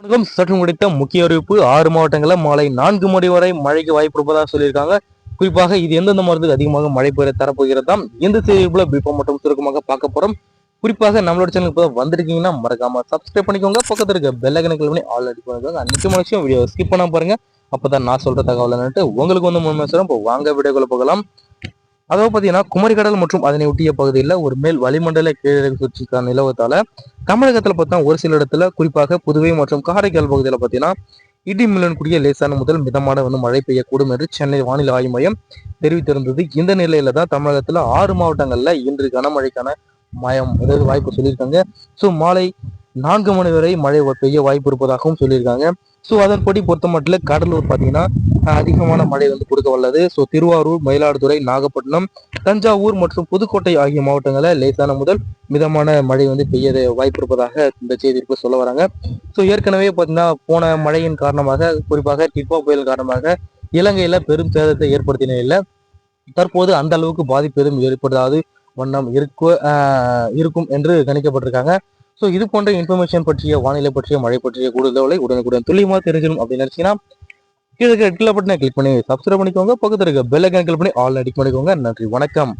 வணக்கம் சற்று முடித்த முக்கிய அறிவிப்பு ஆறு மாவட்டங்களில் மாலை நான்கு மணி வரை மழைக்கு வாய்ப்பு இருப்பதாக சொல்லியிருக்காங்க. குறிப்பாக இது எந்தெந்த மாவட்டத்துக்கு அதிகமாக மழை பெய்ய தரப்போகிறதாம் எந்த செய்திக்குள்ள விருப்பம் மட்டும் சுருக்கமாக பார்க்க போறோம். குறிப்பாக நம்மளோட சேனலுக்கு இப்போ வந்திருக்கீங்கன்னா மறக்காம சப்ஸ்கிரைப் பண்ணிக்கோங்க. பக்கத்தில் இருக்க பெல் ஐக்கனை கிளிக் பண்ணி ஆல் அடி பண்ணிக்கோங்க. முக்கியமான விஷயம் வீடியோ ஸ்கிப் பண்ணாம பாருங்க. அப்பதான் நான் சொல்ற தகவல் என்னட்டு உங்களுக்கு வந்து முன் பேசுறோம் இப்போ வாங்க வீடியோக்குள்ள போகலாம். அதாவது பார்த்தீங்கன்னா குமரிக்கடல் மற்றும் அதனை ஒட்டிய பகுதியில் ஒரு மேல் வளிமண்டல கீழடுக்கு சுற்றிக்கான நிலவத்தால தமிழகத்தில் பார்த்தா ஒரு சில இடத்துல குறிப்பாக புதுவை மற்றும் காரைக்கால் பகுதியில் பார்த்தீங்கன்னா இடி மில்லன் கூடிய லேசான முதல் மிதமான வந்து மழை பெய்யக்கூடும் என்று சென்னை வானிலை ஆய்வு மையம் தெரிவித்திருந்தது. இந்த நிலையில தான் தமிழகத்தில் ஆறு மாவட்டங்கள்ல இன்று கனமழைக்கான மயம் அதாவது வாய்ப்பு சொல்லியிருக்காங்க. ஸோ மாலை நான்கு மணி வரை மழை பெய்ய வாய்ப்பு இருப்பதாகவும் சொல்லியிருக்காங்க. ஸோ அதன்படி பொறுத்த மட்டும் கடலூர் பார்த்தீங்கன்னா அதிகமான மழை வந்து கொடுக்க வல்லது. ஸோ திருவாரூர் மயிலாடுதுறை நாகப்பட்டினம் தஞ்சாவூர் மற்றும் புதுக்கோட்டை ஆகிய மாவட்டங்களில் லேசான முதல் மிதமான மழை வந்து பெய்ய வாய்ப்பு இருப்பதாக இந்த செய்திக்கு சொல்ல வராங்க. ஸோ ஏற்கனவே பார்த்தீங்கன்னா போன மழையின் காரணமாக குறிப்பாக டிட்வா புயல் காரணமாக இலங்கையில் பெரும் சேதத்தை ஏற்படுத்தின இல்லை தற்போது அந்த அளவுக்கு பாதிப்பு எதுவும் ஏற்படுத்தாது வண்ணம் இருக்க இருக்கும் என்று கணிக்கப்பட்டிருக்காங்க. ஸோ இது போன்ற இன்ஃபர்மேஷன் பற்றிய வானிலை பற்றிய மழை பற்றிய கூடுதலை உடனுக்குடன் துல்லியமாக தெரிஞ்சிடும் அப்படின்னு நினைச்சீங்கன்னா கீழே கீழே பட்டனை கிளிக் பண்ணி சப்ஸ்கிரைப் பண்ணிக்கோங்க. பக்கத்தில் இருக்க பெல் ஐக்கன் கிளிக் பண்ணி ஆல் அடிக் பண்ணிக்கோங்க. நன்றி. வணக்கம்.